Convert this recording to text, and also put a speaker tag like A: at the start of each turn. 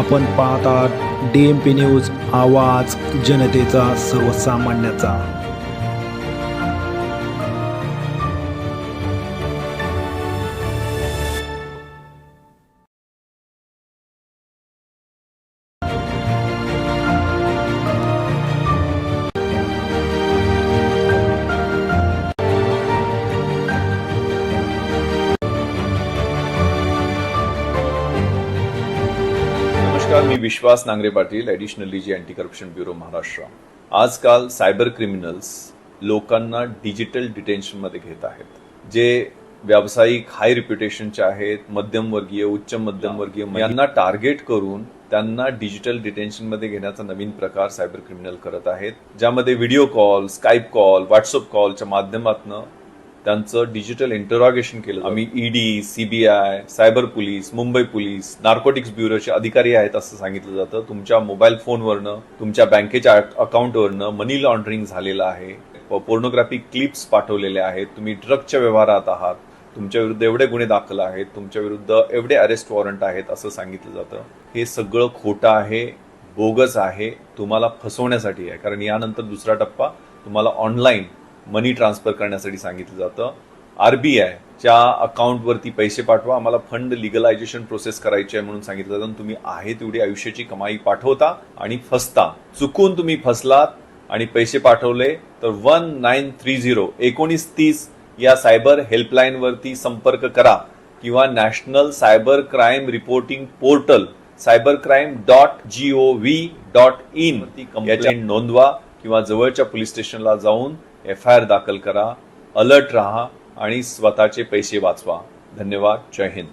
A: आपण पाहतात D M P news आवाज जनतेचा सर्वसामान्याचा.
B: नमस्कार मी Vishwas Nangare Patil additional DG anti corruption bureau Maharashtra. आजकाल सायबर क्रिमिनल्स लोकांना डिजिटल डिटेन्शनमध्ये घेत आहेत. जे व्यावसायिक हाय रिप्युटेशनचे आहेत मध्यमवर्गीय उच्च मध्यमवर्गीय यांना टार्गेट करून त्यांना डिजिटल डिटेन्शनमध्ये घेण्याचा नवीन प्रकार सायबर क्रिमिनल करत आहेत. ज्यामध्ये video call Skype call WhatsApp कॉलच्या माध्यमातून त्यांचं डिजिटल इंटरॉगेशन केलं. आम्ही ED CBI cyber police Mumbai police narcotics ब्युरोचे अधिकारी आहेत असं सांगितलं जातं. तुमच्या मोबाईल फोनवरनं तुमच्या बँकेच्या अकाउंटवरनं मनी लॉन्ड्रिंग झालेलं आहे. पोर्नोग्राफी क्लिप्स पाठवलेले आहेत. तुम्ही ड्रगच्या व्यवहारात आहात. तुमच्या विरुद्ध एवढे गुन्हे दाखल आहेत. तुमच्या विरुद्ध एवढे अरेस्ट वॉरंट आहेत असं सांगितलं जातं. हे सगळं खोटं आहे बोगस आहे तुम्हाला फसवण्यासाठी आहे. कारण यानंतर दुसरा टप्पा तुम्हाला ऑनलाईन मनी ट्रान्सफर करण्यासाठी सांगितलं जातं. आरबीआयच्या अकाउंटवरती पैसे पाठवा. आम्हाला फंड लिगलायझेशन प्रोसेस करायची आहे म्हणून सांगितलं जातं. तुम्ही आहे तेवढी आयुष्याची कमाई पाठवता आणि फसता. चुकून तुम्ही फसलात आणि पैसे पाठवले तर वन नाईन थ्री झिरो एकोणीस तीस या सायबर हेल्पलाईनवरती संपर्क करा. किंवा national cyber crime reporting portal cyber crime dot G O V dot in याची नोंदवा किंवा जवळच्या पोलीस स्टेशनला जाऊन एफ आय आर दाखल करा अलर्ट राहा आणि स्वतःचे पैसे वाचवा. धन्यवाद. जय हिंद.